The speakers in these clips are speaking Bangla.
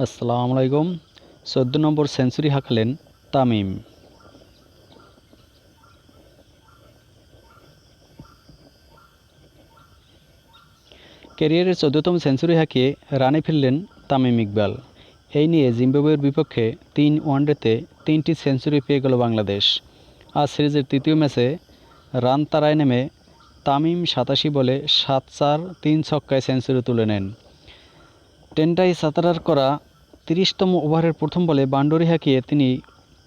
আসসালামু আলাইকুম। চোদ্দ নম্বর সেঞ্চুরি হাঁকালেন তামিম। ক্যারিয়ারের চোদ্দতম সেঞ্চুরি হাঁকিয়ে রানে ফিরলেন তামিম ইকবাল। এই নিয়ে জিম্বাবুয়ের বিপক্ষে তিন ওয়ানডেতে তিনটি সেঞ্চুরি পেয়ে গেল বাংলাদেশ। আজ সিরিজের তৃতীয় ম্যাচে রান তারায় নেমে তামিম সাতাশি বলে সাত চার, তিন ছক্কায় সেঞ্চুরি তুলে নেন। টেন্টাই সাতারার করা তিরিশতম ওভারের প্রথম বলে বান্ডরি হাঁকিয়ে তিনি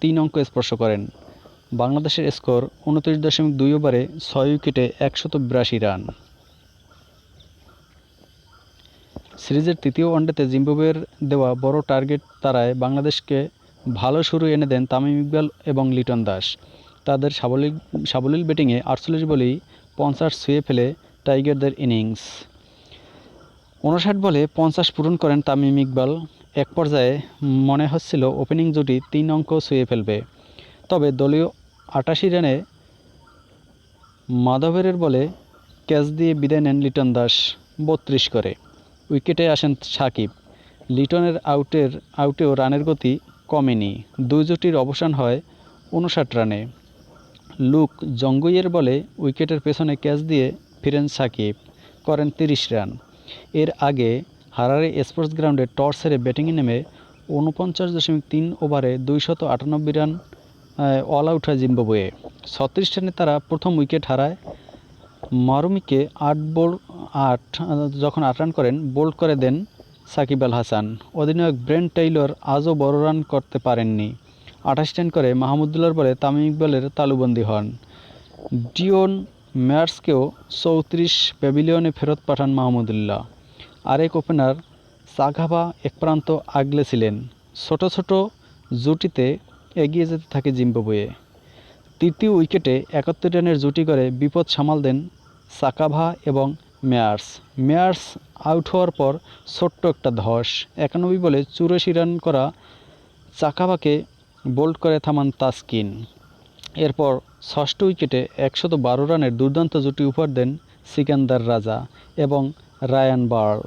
তিন অঙ্ক স্পর্শ করেন। বাংলাদেশের স্কোর উনত্রিশ দশমিক দুই ওভারে ছয় উইকেটে একশত বিরাশি রান। সিরিজের তৃতীয় ওয়ানডেতে জিম্বাবুয়ের দেওয়া বড় টার্গেট তারায় বাংলাদেশকে ভালো শুরু এনে দেন তামিম ইকবাল এবং লিটন দাস। তাদের সাবলীল সাবলীল ব্যাটিংয়ে আটচল্লিশ বলেই পঞ্চাশ ছুঁয়ে ফেলে টাইগারদের ইনিংস। উনষাট বলে পঞ্চাশ পূরণ করেন তামিম ইকবাল। এক পর্যায়ে মনে হচ্ছিল ওপেনিং জুটি তিন অঙ্ক ছুঁয়ে ফেলবে। তবে দলীয় আটাশি রানে মাধবের বলে ক্যাচ দিয়ে বিদায় নেন লিটন দাস, বত্রিশ করে। উইকেটে আসেন সাকিব। লিটনের আউটের, আউটেও রানের গতি কমেনি। দুই জুটির অবসান হয় উনষাট রানে। লুক জঙ্গুইয়ের বলে উইকেটের পেছনে ক্যাচ দিয়ে ফিরেন সাকিব, করেন তিরিশ রান। এর আগে হারারে স্পোর্টস গ্রাউন্ডে টস সেরে ব্যাটিংয়ে নেমে উনপঞ্চাশ দশমিক তিন ওভারে দুইশত আটানব্বই রান অল আউট হয় জিম্বাবুয়ে। ছত্রিশ রানে তারা প্রথম উইকেট হারায়। মারুমিকে আট বল, আট, যখন আট রান করেন, বোল্ড করে দেন সাকিব আল হাসান। অধিনায়ক ব্রেন্ট টেইলর আজও বড় রান করতে পারেননি। আঠাশ রান করে মাহমুদুল্লাহর বলে তামিম ইকবালের তালুবন্দি হন। ডিওন ম্যাটসকেও চৌত্রিশ প্যাভিলিয়নে ফেরত পাঠান মাহমুদুল্লাহ। আরেক ওপেনার সাঘাবা এক প্রান্ত আগলে ছিলেন। ছোট ছোট জুটিতে এগিয়ে যেতে থাকে জিম্বাবুয়ে। তৃতীয় উইকেটে একাত্তর রানের জুটি করে বিপদ সামাল দেন সাকাভা এবং মেয়ার্স। মেয়ার্স আউট হওয়ার পর ছোট্ট একটা ধস, একানব্বই বলে চুরাশি রান করা চাকাভাকে বোল্ড করে থামান তাসকিন। এরপর ষষ্ঠ উইকেটে একশত বারো রানের দুর্দান্ত জুটি উপহার দেন সিকান্দার রাজা এবং রায়ান বার্ল।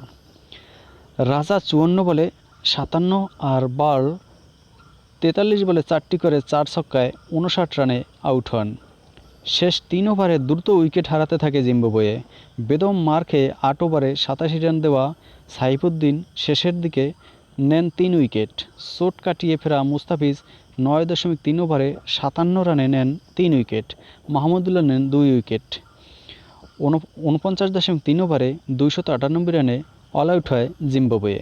রাজা চুয়ান্ন বলে সাতান্ন আর বার্ল তেতাল্লিশ বলে চারটি করে চার ছক্কায় উনষাট রানে আউট হন। শেষ তিন ওভারে দ্রুত উইকেট হারাতে থাকে জিম্বাবুয়ে। বেদম মার খেয়ে আট ওভারে সাতাশি রান দেওয়া সাইফুদ্দিন শেষের দিকে নেন তিন উইকেট। চোট কাটিয়ে ফেরা মুস্তাফিজ নয় দশমিক তিন ওভারে সাতান্ন রানে নেন তিন উইকেট। মাহমুদুল্লাহ নেন দুই উইকেট। উনপঞ্চাশ দশমিক তিন ওভারে দুইশত আটানব্বই রানে অল আউট হয় জিম্বাবুয়ে।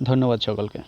ধন্যবাদ সকলকে।